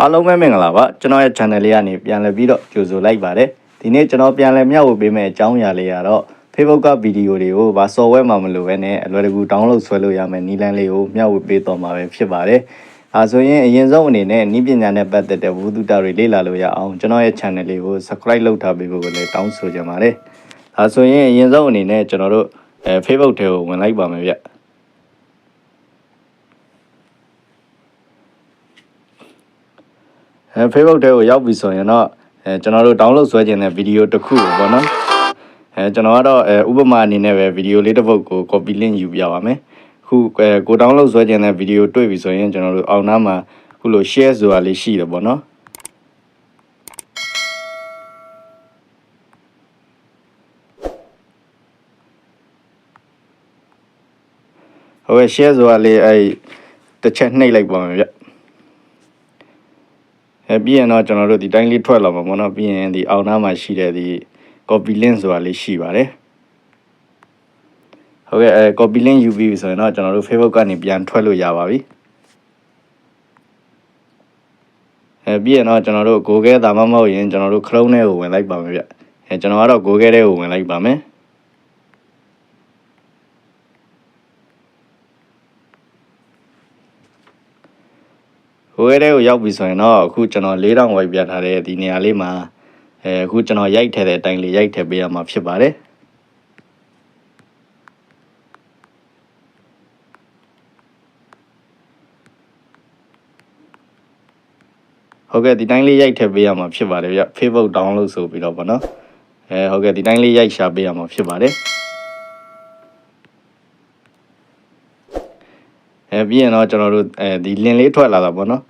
အားလုံးပဲမင်္ဂလာပါကျွန်တော်ရဲ့ channel လေးကနေပြန်လည်ပြီးတော့ကြိုဆိုလိုက်ပါတယ်ဒီနေ့ကျွန်တော်ပြန်လည်မျှဝေပေးမယ့်အကြောင်းအရာလေးကတော့ Facebook ကဗီဒီယိုတွေကိုဗာ software မှာမလိုဘဲနဲ့အလွယ်တကူ download ဆွဲလို့ရမယ့်နည်းလမ်းလေးကိုမျှဝေပေးတော့မှာပဲဖြစ်ပါတယ်ဒါဆိုရင်အရင်ဆုံးအနေနဲ့နည်းပညာနဲ့ပတ်သက်တဲ့ဝိသုတတွေလေ့လာလို့ရအောင်ကျွန်တော်ရဲ့ channel လေးကို subscribe လုပ်ထားပေးဖို့ကိုလည်းတောင်းဆိုချင်ပါတယ်ဒါဆိုရင်အရင်ဆုံးအနေနဲ့ကျွန်တော်တို့အဲ Facebook ထဲကိုဝင်လိုက်ပါမယ်ဗျ အဲ Facebook ထဲကိုရောက်ပြီဆိုရင်တော့အဲကျွန်တော်တို့ download ဆွဲခြင်းတဲ့ဗီဒီယိုတစ်ခုကိုပေါ့နော်အဲကျွန်တော်ကတော့အဲဥပမာအနေနဲ့ပဲဗီဒီယိုလေးတစ်ပုဒ်ကို copy link ယူပြပါမယ်ခုအဲကို download ဆွဲခြင်းတဲ့ဗီဒီယိုတွေ့ပြီဆိုရင်ကျွန်တော်တို့အောက်နားမှာခုလို share ဆိုတာလေးရှိတယ်ပေါ့နော်ဟုတ်ကဲ့ share ဆိုတာလေးအဲတစ်ချက်နှိပ်လိုက်ပါမယ်ဗျ အဲပြီးရင်တော့ကျွန်တော်တို့ဒီတိုင်းလေးထွက်လာမှာပေါ့နော်ပြီးရင်ဒီအောက်နားမှာရှိတဲ့ဒီ copy link ဆိုတာလေးရှိပါတယ်ဟုတ်ကဲ့အဲ copy link ယူပြီးပြီဆိုရင်တော့ကျွန်တော်တို့ Facebook ကနေပြန်ထွက်လို့ရပါပြီအဲပြီးရင်တော့ကျွန်တော်တို့ Google ဒါမှမဟုတ်ရင်ကျွန်တော်တို့ Chrome ထဲကိုဝင်လိုက်ပါမယ်ဗျအဲကျွန်တော်ကတော့ Google ထဲကိုဝင်လိုက်ပါမယ် ဟိုရဲတဲ့ကိုရောက်ပြီဆိုရင်တော့အခုကျွန်တော်၄တောင်ဝိုက်ပြထားတဲ့ဒီနေရာလေးမှာအဲအခုကျွန်တော်ရိုက်ထည့်တဲ့အတိုင်းလေးရိုက်ထည့်ပေးရမှာဖြစ်ပါတယ်ဟုတ်ကဲ့ဒီတိုင်းလေးရိုက်ထည့်ပေးရမှာဖြစ်ပါတယ်ဗျ Facebook download ဆိုပြီးတော့ဗောနော်အဲဟုတ်ကဲ့ဒီတိုင်းလေးရိုက်ရှာပေးရမှာဖြစ်ပါတယ် အဲပြီးရင်တော့ကျွန်တော်တို့အဲဒီ link လေးထွက်လာတာဗောနော်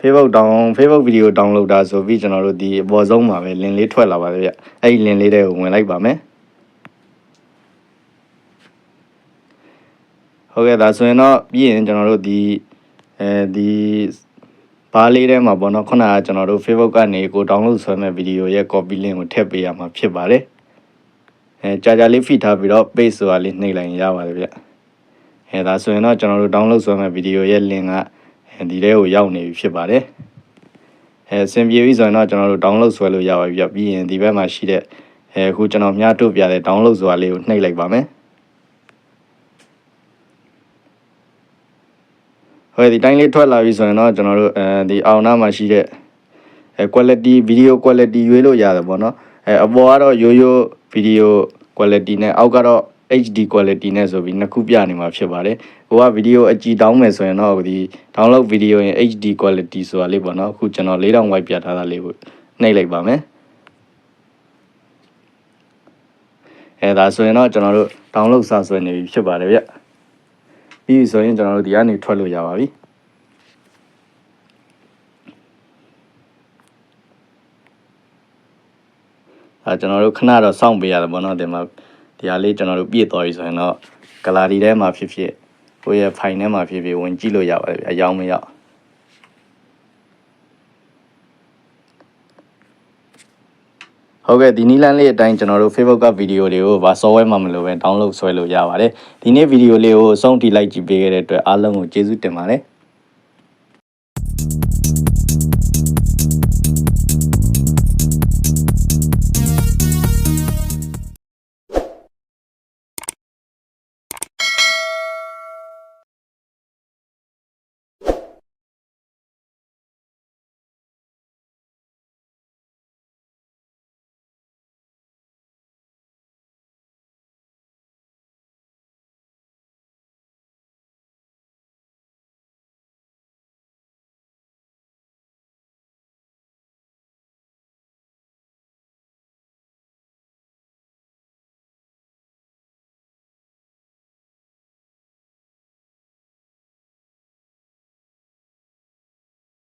Facebook down Facebook video download တာဆိုပြီးကျွန်တော်တို့ဒီအပေါ်ဆုံးမှာပဲ link လေးထွက်လာပါတယ်ဗျအဲ့ဒီ link လေးတွေကိုဝင်လိုက်ပါမယ်ဟုတ်ကဲ့ဒါဆိုရင်တော့ပြီးရင်ကျွန်တော်တို့ဒီအဲဒီဘားလေးထဲမှာပေါ့နော်ခုနကကျွန်တော်တို့ Facebook ကနေကို download ဆွဲမဲ့ဗီဒီယိုရဲ့ copy link ကိုထည့်ပေးရမှာဖြစ်ပါတယ်အဲကြာကြာလေးဖိထားပြီးတော့ page ဆိုတာလေးနှိပ်လိုက်ရင်ရပါတယ်ဗျ အဲဒါဆိုရင်တော့ကျွန်တော်တို့ download ဆွဲမဲ့ဗီဒီယိုရဲ့ link ကဒီထဲကိုရောက်နေပြီဖြစ်ပါတယ်အဲစင်ပြေပြီဆိုရင်တော့ကျွန်တော်တို့ download ဆွဲလို့ရပါပြီပြီးရင်ဒီဘက်မှာရှိတဲ့အဲအခုကျွန်တော်မြားထုတ်ပြတဲ့ download ဆိုတာလေးကိုနှိပ်လိုက်ပါမယ်ဟိုဒီတိုင်းလေးထွက်လာပြီဆိုရင်တော့ကျွန်တော်တို့အဲဒီအောင်နာမှာရှိတဲ့အဲ quality video quality ရွေးလို့ရတယ်ပေါ့နော်အဲအပေါ်ကတော့ရိုးရိုး video quality နဲ့အောက်ကတော့ HD quality နဲ့ဆိုပြီးနှစ်ခုပြနေမှာဖြစ်ပါတယ်။ဟိုကဗီဒီယိုအကြည်တောင်းမယ်ဆိုရင်တော့ဒီ download video ရင် HD quality ဆိုတာလေးပေါ့နော်။အခုကျွန်တော်4000 white ပြထားတာလေးကိုနှိပ်လိုက်ပါမယ်။အဲဒါဆိုရင်တော့ကျွန်တော်တို့ download စဆွဲနေပြီဖြစ်ပါတယ်ဗျ။ပြီးပြီဆိုရင်ကျွန်တော်တို့ဒီကနေထွက်လို့ရပါပြီ။အဲကျွန်တော်တို့ခဏတော့စောင့်ပေးရတယ်ပေါ့နော်ဒီမှာ ဒီဟာလေးကျွန်တော်တို့ပြည့်သွားပြီဆိုရင်တော့ဂလာရီထဲမှာဖြစ်ဖြစ်ကိုယ့်ရဲ့ file ထဲမှာဖြစ်ဖြစ်ဝင်ကြည့်လို့ရပါတယ်ဗျအယောင်းမရောက်ဟုတ်ကဲ့ဒီနီလန်းလေးအတိုင်းကျွန်တော်တို့ Facebook ကဗီဒီယိုတွေကိုဗာ software မှာမလို့ပဲ download ဆွဲလို့ရပါတယ်ဒီနေ့ဗီဒီယိုလေးကိုအဆုံးထိလိုက်ကြည့်ပေးခဲ့တဲ့အတွက်အားလုံးကိုကျေးဇူးတင်ပါတယ်